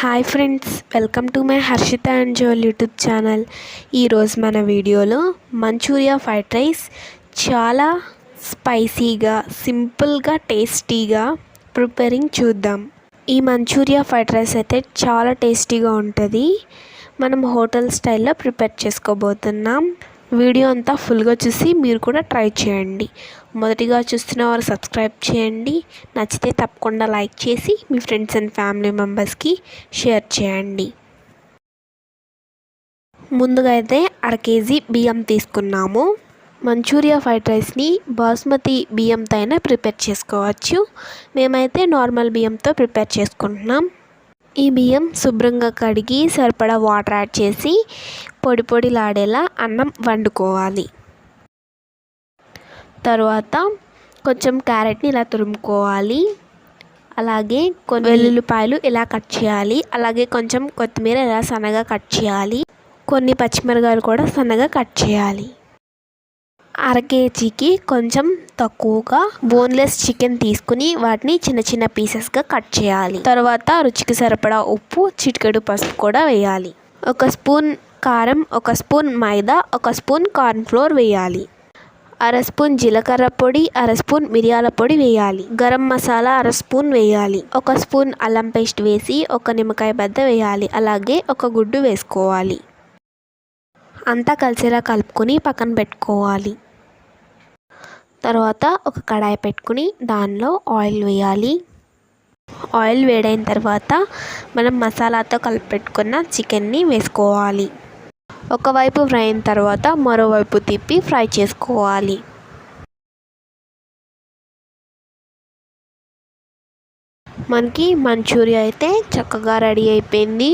Hi friends welcome to my Harshitha and Jol YouTube channel ఈరోజు మన వీడియోలో Manchuria fried rice చాలా స్పైసీగా సింపుల్గా టేస్టీగా ప్రిపేరింగ్ చూద్దాం. ఈ మంచూరియా ఫ్రైడ్ రైస్ అయితే చాలా టేస్టీగా ఉంటుంది. మనం హోటల్ స్టైల్లో ప్రిపేర్ చేసుకోబోతున్నాం. వీడియో అంతా ఫుల్గా చూసి మీరు కూడా ట్రై చేయండి. మొదటిగా చూస్తున్న వారు సబ్స్క్రైబ్ చేయండి. నచ్చితే తప్పకుండా లైక్ చేసి మీ ఫ్రెండ్స్ అండ్ ఫ్యామిలీ మెంబర్స్కి షేర్ చేయండి. ముందుగా అయితే అర కేజీ బియ్యం తీసుకున్నాము. మంచూరియా ఫ్రైడ్ రైస్ని బాస్మతి బియ్యంతో అయినా ప్రిపేర్ చేసుకోవచ్చు. మేమైతే నార్మల్ బియ్యంతో ప్రిపేర్ చేసుకుంటున్నాం. ఈ బియ్యం శుభ్రంగా కడిగి సరిపడా వాటర్ యాడ్ చేసి పొడి పొడిలాడేలా అన్నం వండుకోవాలి. తరువాత కొంచెం క్యారెట్ని ఇలా తురుముకోవాలి. అలాగే కొన్ని వెల్లుల్లిపాయలు ఇలా కట్ చేయాలి. అలాగే కొంచెం కొత్తిమీర ఇలా సన్నగా కట్ చేయాలి. కొన్ని పచ్చిమిరకాయలు కూడా సన్నగా కట్ చేయాలి. అర కేజీకి కొంచెం తక్కువగా బోన్లెస్ చికెన్ తీసుకుని వాటిని చిన్న చిన్న పీసెస్గా కట్ చేయాలి. తర్వాత రుచికి సరిపడా ఉప్పు చిటికెడు పసుపు కూడా వేయాలి. ఒక స్పూన్ కారం ఒక స్పూన్ మైదా ఒక స్పూన్ కార్న్ఫ్లోర్ వేయాలి. అర స్పూన్ జీలకర్ర పొడి అర స్పూన్ మిరియాల పొడి వేయాలి. గరం మసాలా అర స్పూన్ వేయాలి. ఒక స్పూన్ అల్లం పేస్ట్ వేసి ఒక నిమ్మకాయ బద్ద వేయాలి. అలాగే ఒక గుడ్డు వేసుకోవాలి. అంతా కలిసేలా కలుపుకొని పక్కన పెట్టుకోవాలి. తర్వాత ఒక కడాయి పెట్టుకుని దానిలో ఆయిల్ వేయాలి. ఆయిల్ వేడైన తర్వాత మనం మసాలాతో కలిపి పెట్టుకున్న చికెన్ని వేసుకోవాలి. ఒకవైపు ఫ్రై అయిన తర్వాత మరోవైపు తిప్పి ఫ్రై చేసుకోవాలి. మనకి మంచూరియా అయితే చక్కగా రెడీ అయిపోయింది.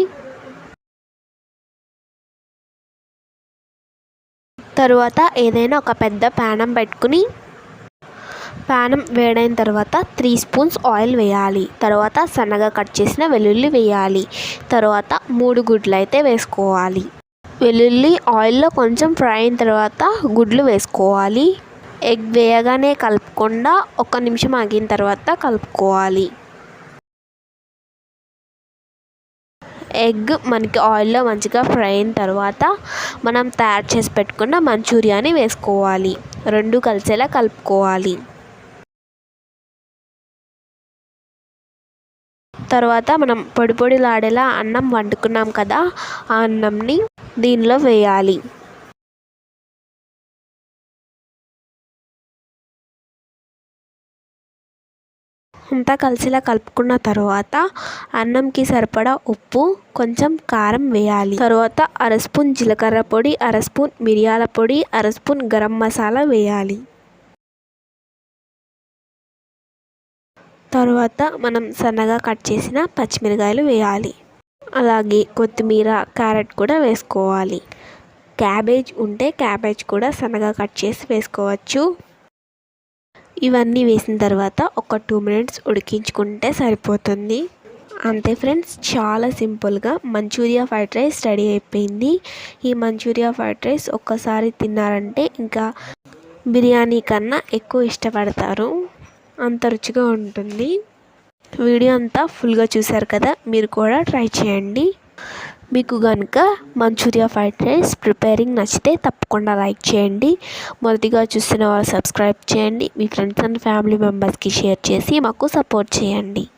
తరువాత ఏదైనా ఒక పెద్ద ప్యానం పెట్టుకుని పానం వేడైన తర్వాత త్రీ స్పూన్స్ ఆయిల్ వేయాలి. తర్వాత సన్నగా కట్ చేసిన వెల్లుల్లి వేయాలి. తర్వాత మూడు గుడ్లు అయితే వేసుకోవాలి. వెల్లుల్లి ఆయిల్లో కొంచెం ఫ్రై అయిన తర్వాత గుడ్లు వేసుకోవాలి. ఎగ్ వేయగానే కలుపుకుండా ఒక నిమిషం ఆగిన తర్వాత కలుపుకోవాలి. ఎగ్ మనకి ఆయిల్లో మంచిగా ఫ్రై అయిన తర్వాత మనం తయారు చేసి పెట్టుకున్న మంచూరియాని వేసుకోవాలి. రెండు కలిసేలా కలుపుకోవాలి. తర్వాత మనం పొడి పొడిలాడేలా అన్నం వండుకున్నాం కదా ఆ అన్నంని దీనిలో వేయాలి. అంతా కలిసిలా కలుపుకున్న తర్వాత అన్నంకి సరిపడా ఉప్పు కొంచెం కారం వేయాలి. తర్వాత అర స్పూన్ జీలకర్ర పొడి అర స్పూన్ మిరియాల పొడి అర స్పూన్ గరం మసాలా వేయాలి. తర్వాత మనం సన్నగా కట్ చేసిన పచ్చిమిరకాయలు వేయాలి. అలాగే కొత్తిమీర క్యారెట్ కూడా వేసుకోవాలి. క్యాబేజ్ ఉంటే క్యాబేజ్ కూడా సన్నగా కట్ చేసి వేసుకోవచ్చు. ఇవన్నీ వేసిన తర్వాత ఒక టూ మినిట్స్ ఉడికించుకుంటే సరిపోతుంది. అంతే ఫ్రెండ్స్ చాలా సింపుల్గా మంచూరియా ఫ్రైడ్ రైస్ రెడీ అయిపోయింది. ఈ మంచూరియా ఫ్రైడ్ రైస్ ఒక్కసారి తిన్నారంటే ఇంకా బిర్యానీ కన్నా ఎక్కువ ఇష్టపడతారు. అంత రుచిగా ఉంటుంది. వీడియో అంతా ఫుల్గా చూశారు కదా మీరు కూడా ట్రై చేయండి. మీకు కనుక మంచూరియా ఫ్రైడ్ రైస్ ప్రిపేరింగ్ నచ్చితే తప్పకుండా లైక్ చేయండి. మొదటిగా చూస్తున్న వారు సబ్స్క్రైబ్ చేయండి. మీ ఫ్రెండ్స్ అండ్ ఫ్యామిలీ మెంబర్స్కి షేర్ చేసి మాకు సపోర్ట్ చేయండి.